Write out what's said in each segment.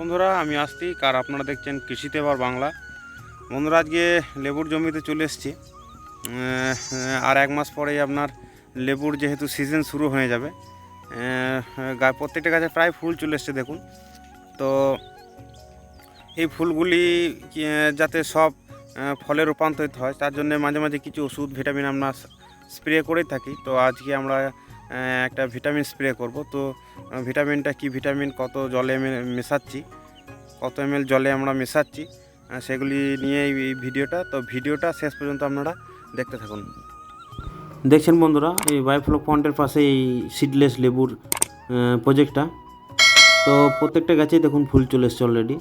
বন্ধুরা, আমি আস্তিক আর আপনারা দেখছেন কৃষিতে এবার বাংলা। বন্ধুরা, আজকে লেবুর জমিতে চলে এসেছি। আর এক মাস পরেই আপনার লেবুর যেহেতু সিজন শুরু হয়ে যাবে প্রত্যেকটা গাছে প্রায় ফুল চলে এসছে, দেখুন। তো এই ফুলগুলি যাতে সব ফলে রূপান্তরিত হয়, তার জন্য মাঝে মাঝে কিছু ওষুধ, ভিটামিন আমরা স্প্রে করেই থাকি। তো আজকে আমরা একটা ভিটামিন স্প্রে করব। তো ভিটামিনটা কি ভিটামিন? কত জলে মেশাচ্ছি, কত এম জলে আমরা মেশাচ্ছি সেগুলি নিয়ে এই ভিডিওটা। তো ভিডিওটা শেষ পর্যন্ত আপনারা দেখতে থাকুন। দেখছেন বন্ধুরা, এই বাইফ্লো পয়েন্টের পাশে এই সিডলেস লেবুর প্রজেক্টটা তো প্রত্যেকটা গাছেই দেখুন ফুল চলে এসছে অলরেডি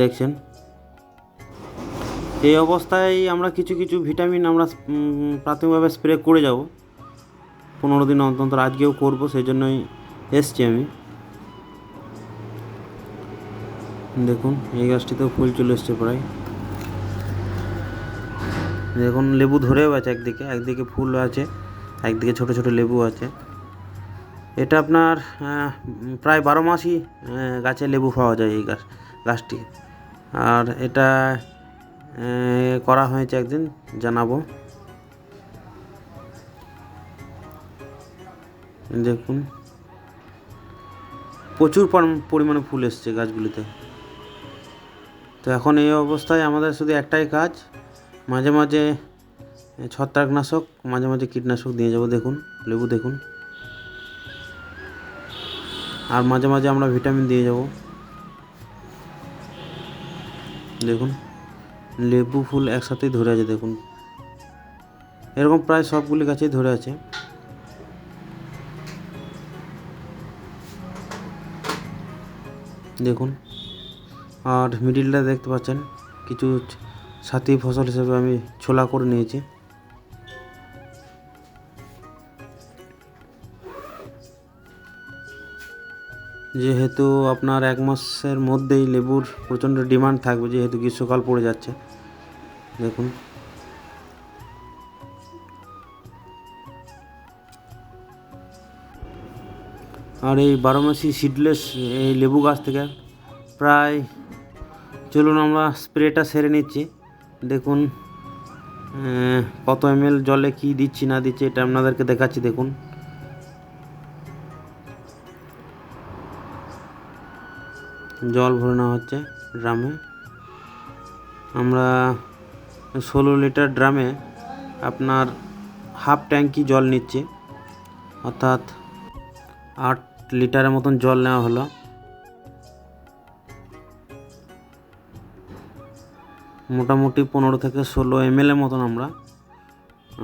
দেখছেন? এই অবস্থায় আমরা কিছু কিছু ভিটামিন আমরা প্রাথমিকভাবে স্প্রে করে যাব। পনেরো দিন অন্তর আজকেও করব সেই জন্যই এসছি আমি। দেখুন, এই গাছটিতেও ফুল চলে এসছে প্রায়। দেখুন, লেবু ধরেও আছে একদিকে একদিকে ফুল আছে, একদিকে ছোট ছোট লেবু আছে। এটা আপনার প্রায় বারো মাসই গাছে লেবু পাওয়া যায় এই গাছ, গাছটি। আর এটা করা হয়েছে একদিন, জানাব। দেখুন। প্রচুর পরিমাণে ফুল এসছে গাছগুলিতে। তো এখন এই অবস্থায় আমাদের শুধু একটাই কাজ, মাঝে মাঝে ছত্রাকনাশক, মাঝে মাঝে কীটনাশক দিয়ে যাব। দেখুন, লেবু দেখুন। আর মাঝে মাঝে আমরা ভিটামিন দিয়ে যাব। দেখুন, লেবু ফুল একসাথেই ধরে আছে। দেখুন, এরকম প্রায় সবগুলি গাছেই ধরে আছে। দেখুন। আর মিডিলটা দেখতে পাচ্ছেন, কিছু সাথী ফসল হিসেবে আমি ছোলা করে নিয়েছি। যেহেতু আপনার এক মাসের মধ্যেই লেবুর প্রচণ্ড ডিমান্ড থাকবে, যেহেতু গ্রীষ্মকাল পড়ে যাচ্ছে। দেখুন। আর এই বারো মাসি সিডলেস এই লেবু গাছ থেকে প্রায়, চলুন আমরা স্প্রেটা সেরে নিচ্ছি। দেখুন কত এম জলে কি দিচ্ছি, না দিচ্ছি, এটা আপনাদেরকে দেখাচ্ছি, দেখুন। জল ভরে নেওয়া হচ্ছে ড্রামে। আমরা ষোলো লিটার ড্রামে আপনার হাফ ট্যাঙ্কি জল নিচ্ছে, অর্থাৎ আট লিটারের মতন জল নেওয়া হলো। মোটামুটি পনেরো থেকে ষোলো এম এর মতন আমরা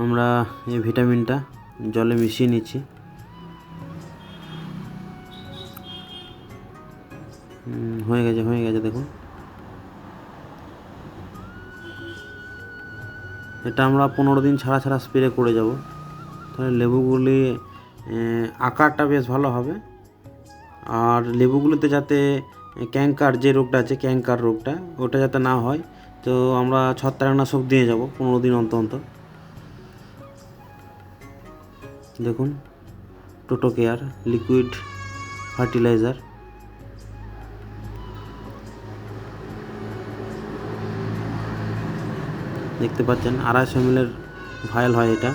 আমরা এই ভিটামিনটা জলে মিশিয়ে নিচ্ছি। হয়ে গেছে হয়ে গেছে, দেখুন। এটা আমরা পনেরো দিন ছাড়া ছাড়া স্প্রে করে যাব। তাহলে লেবুগুলি আকারটা বেশ ভালো হবে। আর লেবুগুলোতে যাতে ক্যাঙ্কার যে রোগটা আছে ক্যাঙ্কার রোগটা, ওটা যাতে না হয়, তো আমরা ছত্রাকনাশক দিয়ে যাব পনেরো দিন অন্তর অন্তর। দেখুন টোটো কেয়ার লিকুইড ফার্টিলাইজার দেখতে পাচ্ছেন, আড়াইশো এমএলের ভায়াল হয় এটা।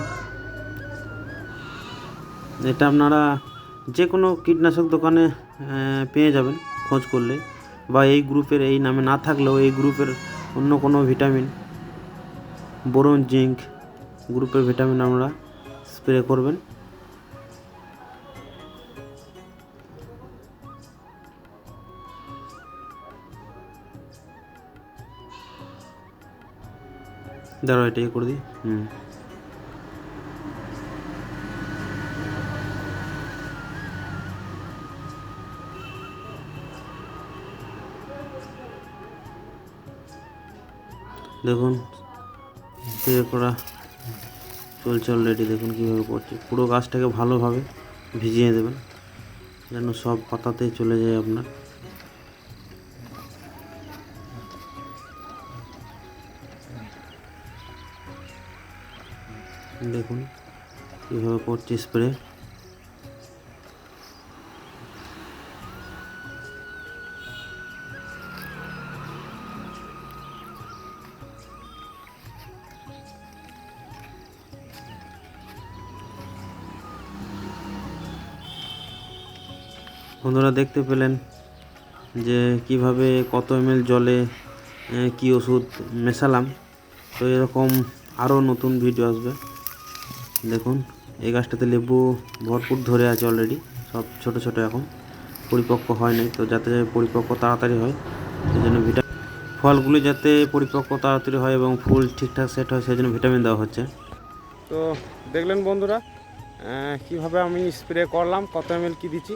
এটা আপনারা যে কোনো কীটনাশক দোকানে পেয়ে যাবেন খোঁজ করলে বা এই গ্রুপের এই নামে না থাকলেও এই গ্রুপের অন্য কোনো ভিটামিন, বোরন, জিঙ্ক গ্রুপের ভিটামিন আমরা স্প্রে করবেন। দাঁড়াও এটাই করে দিই। হুম। দেখুন স্প্রে করা চলছে অলরেডি দেখুন কীভাবে পড়ছে। পুরো গাছটাকে ভালোভাবে ভিজিয়ে দেবেন, যেন সব পাতাতেই চলে যায় আপনার। দেখুন কীভাবে করছে স্প্রে বন্ধুরা দেখতে পেলেন যে কীভাবে কত এম জলে কি ওষুধ মেশালাম। তো এরকম আরও নতুন ভিডিও আসবে। দেখুন, এই গাছটাতে লেবু ভরপুর ধরে আছে অলরেডি সব ছোট ছোট এখন। পরিপক্ক হয় নাই, তো যাতে পরিপক্ক তাড়াতাড়ি হয় সেই জন্য ভিটা ফলগুলি যাতে পরিপক্ক তাড়াতাড়ি হয় এবং ফুল ঠিকঠাক সেট হয় সেই জন্য ভিটামিন দেওয়া হচ্ছে। তো দেখলেন বন্ধুরা কীভাবে আমি স্প্রে করলাম, কত এম কী দিচ্ছি।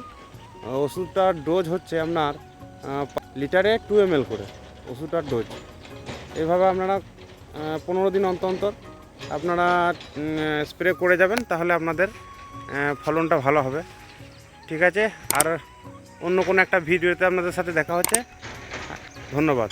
ওষুধটার ডোজ হচ্ছে আপনার লিটারে টু এম করে ওষুধটার ডোজ। এভাবে আপনারা পনেরো দিন অন্তর অন্তর আপনারা স্প্রে করে যাবেন, তাহলে আপনাদের ফলনটা ভালো হবে। ঠিক আছে? আর অন্য কোনো একটা ভিডিওতে আপনাদের সাথে দেখা হচ্ছে। ধন্যবাদ।